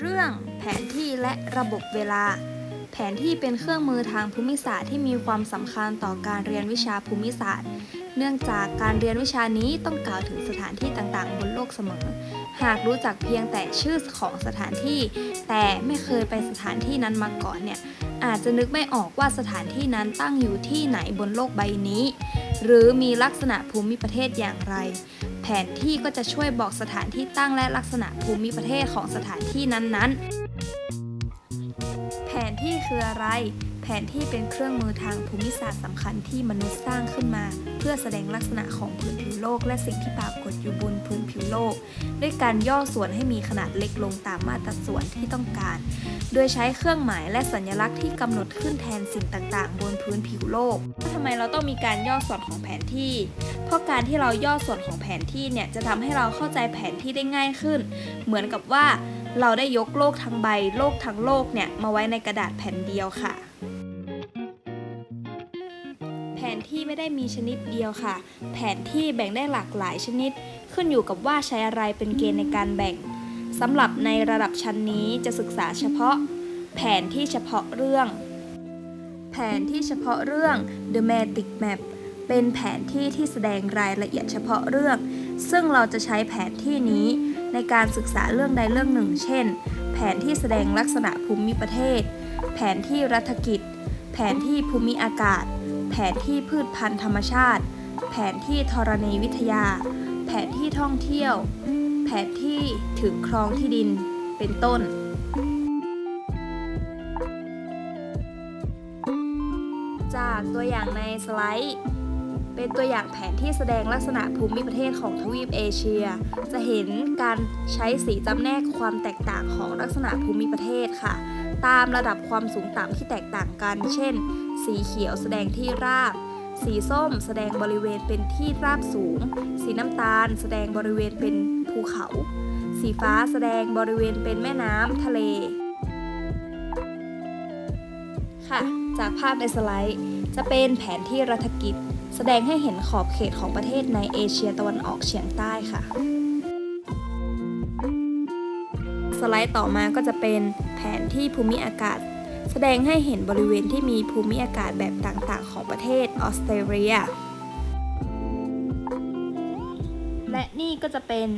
เรื่องแผนที่และระบบเวลา แผนที่เป็นเครื่องมือทางภูมิศาสตร์ที่มีความสำคัญต่อการเรียนวิชาภูมิศาสตร์ เนื่องจากการเรียนวิชานี้ต้องกล่าวถึงสถานที่ต่างๆ บนโลกเสมอ หากรู้จักเพียงแต่ชื่อของสถานที่ แต่ไม่เคยไปสถานที่นั้นมาก่อนเนี่ยอาจจะนึกไม่ออกว่าสถานที่นั้นตั้งอยู่ที่ไหนบนโลกใบนี้ หรือมีลักษณะภูมิประเทศอย่างไร แผนที่ก็จะช่วยบอกสถานที่ตั้งและลักษณะภูมิประเทศของสถานที่นั้นๆ แผนที่คืออะไร แผนที่เป็นเครื่องมือทางภูมิศาสตร์สำคัญที่มนุษย์สร้างขึ้นมา พื่อแสดงลักษณะของพื้นผิวโลก และสิ่งที่ปรากฏอยู่บนพื้นผิวโลก ด้วยการย่อส่วนให้มีขนาดเล็กลงตามมาตราส่วนที่ต้องการ โดยใช้เครื่องหมายและสัญลักษณ์ที่กำหนดขึ้นแทนสิ่งต่างๆ บนพื้นผิวโลกทำไมเราต้องมีการย่อส่วนของแผนที่ เพราะการที่เราย่อส่วนของแผนที่เนี่ยจะทำให้เราเข้าใจแผนที่ได้ง่ายขึ้น เหมือนกับว่าเราได้ยกโลกทั้งใบโลกทั้งโลกเนี่ยมาไว้ในกระดาษแผ่นเดียวค่ะ นที่ไม่ได้มีชนิดเดียวค่ะ แผนที่แบ่งได้หลากหลายชนิด ขึ้นอยู่กับว่าใช้อะไรเป็นเกณฑ์ในการแบ่งสำหรับในระดับชั้นนี้จะศึกษาเฉพาะ แผนที่เฉพาะเรื่อง แผนที่เฉพาะเรื่อง The Matic Map เป็นแผนที่ที่แสดงรายละเอียดเฉพาะเรื่อง ซึ่งเราจะใช้แผนที่นี้ในการศึกษาเรื่องใดเรื่องหนึ่ง เช่น แผนที่แสดงลักษณะภูมิประเทศ แผนที่รัฐกิจ แผนที่ภูมิอากาศ แผนที่พืชพันธุ์ธรรมชาติ แผนที่ธรณีวิทยา แผนที่ท่องเที่ยว แผนที่ถึงครองที่ดิน เป็นต้น จากตัวอย่างในสไลด์เป็นตัวอย่างแผนที่แสดงลักษณะภูมิประเทศของทวีปเอเชีย จะเห็นการใช้สีจำแนกความแตกต่างของลักษณะภูมิประเทศค่ะ ตามระดับความสูงต่ำที่แตกต่างกัน เช่น สีเขียวแสดงที่ราบ สีส้มแสดงบริเวณเป็นที่ราบสูง สีน้ำตาลแสดงบริเวณเป็นภูเขา สีฟ้าแสดงบริเวณเป็นแม่น้ำทะเล ค่ะ จากภาพในสไลด์ จะเป็นแผนที่รัฐกิจ แสดงให้เห็นขอบเขตของประเทศในเอเชียตะวันออกเฉียงใต้ค่ะ สไลด์ต่อมาก็จะเป็น แผนที่ภูมิอากาศ แสดงให้เห็นบริเวณที่มีภูมิอากาศแบบต่างๆ ของประเทศออสเตรเลีย และนี่ก็จะเป็น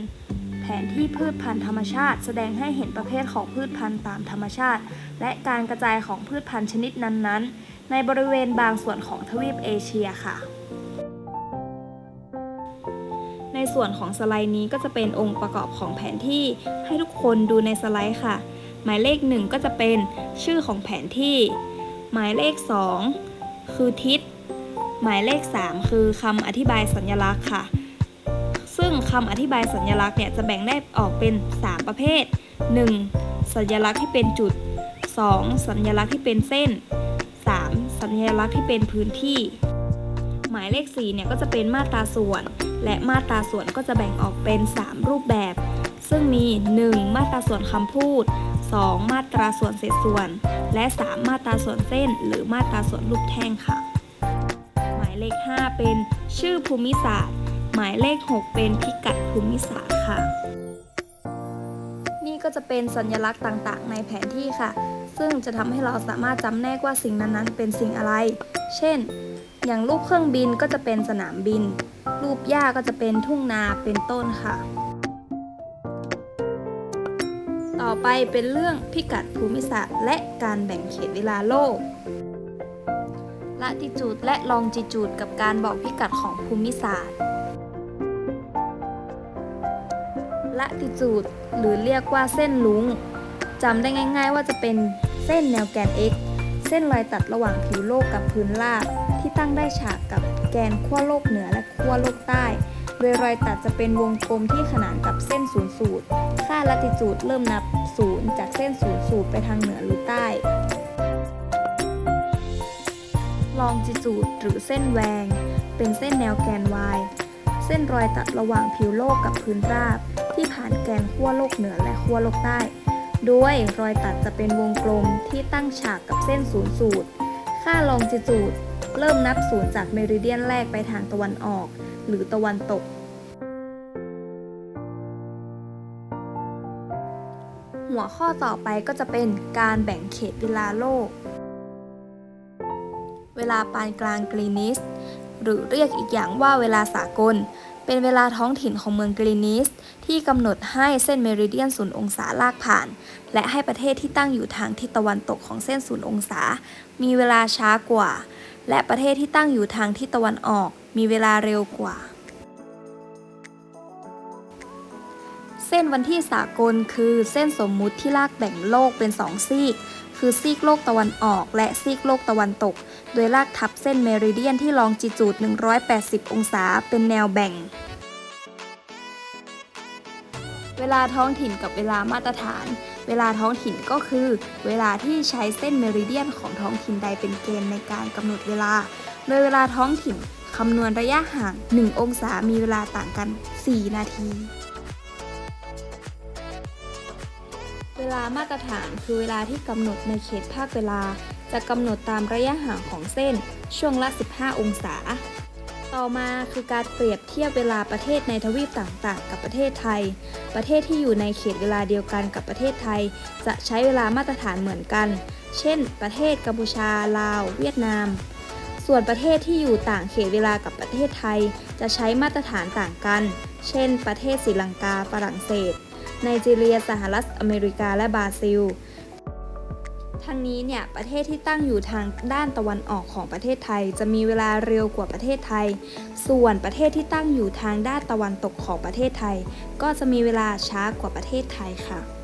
แผนที่พืชพันธุ์ธรรมชาติ แสดงให้เห็นประเภทของพืชพันธุ์ตามธรรมชาติ และการกระจายของพืชพันธุ์ชนิดนั้นๆ ในบริเวณบางส่วนของทวีปเอเชียค่ะ ในส่วนของสไลด์นี้ก็จะเป็นองค์ประกอบของแผนที่ให้ทุกคนดูในสไลด์ค่ะ หมายเลข 1 ก็จะเป็นชื่อของแผนที่ หมายเลข 2 คือทิศ หมายเลข 3 คือคำอธิบายสัญลักษณ์ค่ะ ซึ่งคำอธิบายสัญลักษณ์เนี่ยจะแบ่งได้ออกเป็น 3 ประเภท 1. สัญลักษณ์ที่เป็นจุด 2. สัญลักษณ์ที่เป็นเส้น 3. สัญลักษณ์ที่เป็นพื้นที่ หมายเลข4เนี่ยก็จะเป็นมาตราส่วน และมาตราส่วนก็จะแบ่งออกเป็น 3 รูปแบบ ซึ่งมี 1. มาตราส่วนคำพูด 2. มาตราส่วนเศษส่วน และ 3 มาตราส่วนเส้น หรือมาตราส่วนรูปแท่งค่ะ หมายเลข 5 เป็นชื่อภูมิศาสตร์ หมายเลข 6 เป็นพิกัดภูมิศาสตร์ค่ะ นี่ก็จะเป็นสัญลักษณ์ต่างๆ ในแผนที่ค่ะ ซึ่งจะทำให้เราสามารถจำแนกว่าสิ่งนั้นๆ เป็นสิ่งอะไร เช่น อย่างรูปเครื่องบินก็จะเป็นสนามบิน รูปหญ้าก็จะเป็นทุ่งนาเป็นต้นค่ะ ต่อไปเป็นเรื่องพิกัดภูมิศาสตร์ และการแบ่งเขตเวลาโลกละติจูดและลองจิจูดกับการบอกพิกัดของภูมิศาสตร์ละติจูดหรือเรียกว่าเส้นลุงจำได้ง่าย ๆ ว่าจะเป็นเส้นแนวแกน x เส้นรอยตัดระหว่างผิวโลกกับพื้นราบ ที่ตั้งได้ฉากกับแกนขั้วโลกเหนือและขั้วโลกใต้ โดยรอยตัดจะเป็นวงกลมที่ขนานกับเส้นศูนย์สูตร ค่าลัติจูดเริ่มนับูนย์จากเส้นศูนย์สูตรไปทางเหนือหรือใต้ ลองจิจูดหรือเส้นแหวง เป็นเส้นแนวแกน y เส้นรอยตัดระหว่างผิวโลกกับพื้นราบ ที่ผ่านแกนขั้วโลกเหนือและขั้วโลกใต้ โดยรอยตัดจะเป็นวงกลมที่ตั้งฉากกับเส้นศูนย์สูตร ค่าลองจิจูดเริ่มนับศูนย์จากเมริเดียนแรกไปทางตะวันออก หรือตะวันตก หัวข้อต่อไปก็จะเป็นการแบ่งเขตเวลาโลก เวลาปานกลางกรีนิส หรือเรียกอีกอย่างว่าเวลาสากล เป็นเวลาท้องถิ่นของเมืองกรีนิส ที่กำหนดให้เส้นเมริเดียนศูนย์องศาลากผ่าน และให้ประเทศที่ตั้งอยู่ทางทิศตะวันตกของเส้นศูนย์องศา มีเวลาช้ากว่า และประเทศที่ตั้งอยู่ทางทิศตะวันออก มีเวลาเร็วกว่า เส้นวันที่สากลคือเส้นสมมุติที่ลากแบ่งโลกเป็นสองซีก คือซีกโลกตะวันออกและซีกโลกตะวันตก โดยลากทับเส้นเมริเดียนที่ลองจิจูด 180 องศาเป็นแนวแบ่ง เวลาท้องถิ่นกับเวลามาตรฐาน เวลาท้องถิ่นก็คือ เวลาที่ใช้เส้นเมริเดียนของท้องถิ่นใดเป็นเกณฑ์ในการกำหนดเวลา โดยเวลาท้องถิ่นคำนวณระยะห่าง 1 องศามีเวลาต่างกัน 4 นาที เวลามาตรฐานคือเวลาที่กำหนดในเขตภาคเวลา จะกำหนดตามระยะห่างของเส้น ช่วงละ 15 องศา ต่อมาคือการเปรียบเทียบเวลาประเทศในทวีปต่างๆ กับประเทศไทย ประเทศที่อยู่ในเขตเวลาเดียวกันกับประเทศไทย จะใช้เวลามาตรฐานเหมือนกัน เช่น ประเทศกัมพูชา ลาว เวียดนาม ส่วนประเทศที่อยู่ต่างเขตเวลากับประเทศไทย จะใช้มาตรฐานต่างกัน เช่น ประเทศศรีลังกา ฝรั่งเศส ไนจีเรีย สหรัฐอเมริกา และบราซิล ทั้งนี้เนี่ยประเทศที่ตั้งอยู่ทางด้านตะวันออกของประเทศไทย จะมีเวลาเร็วกว่าประเทศไทย ส่วนประเทศที่ตั้งอยู่ทางด้านตะวันตกของประเทศไทย ก็จะมีเวลาช้ากว่าประเทศไทยค่ะ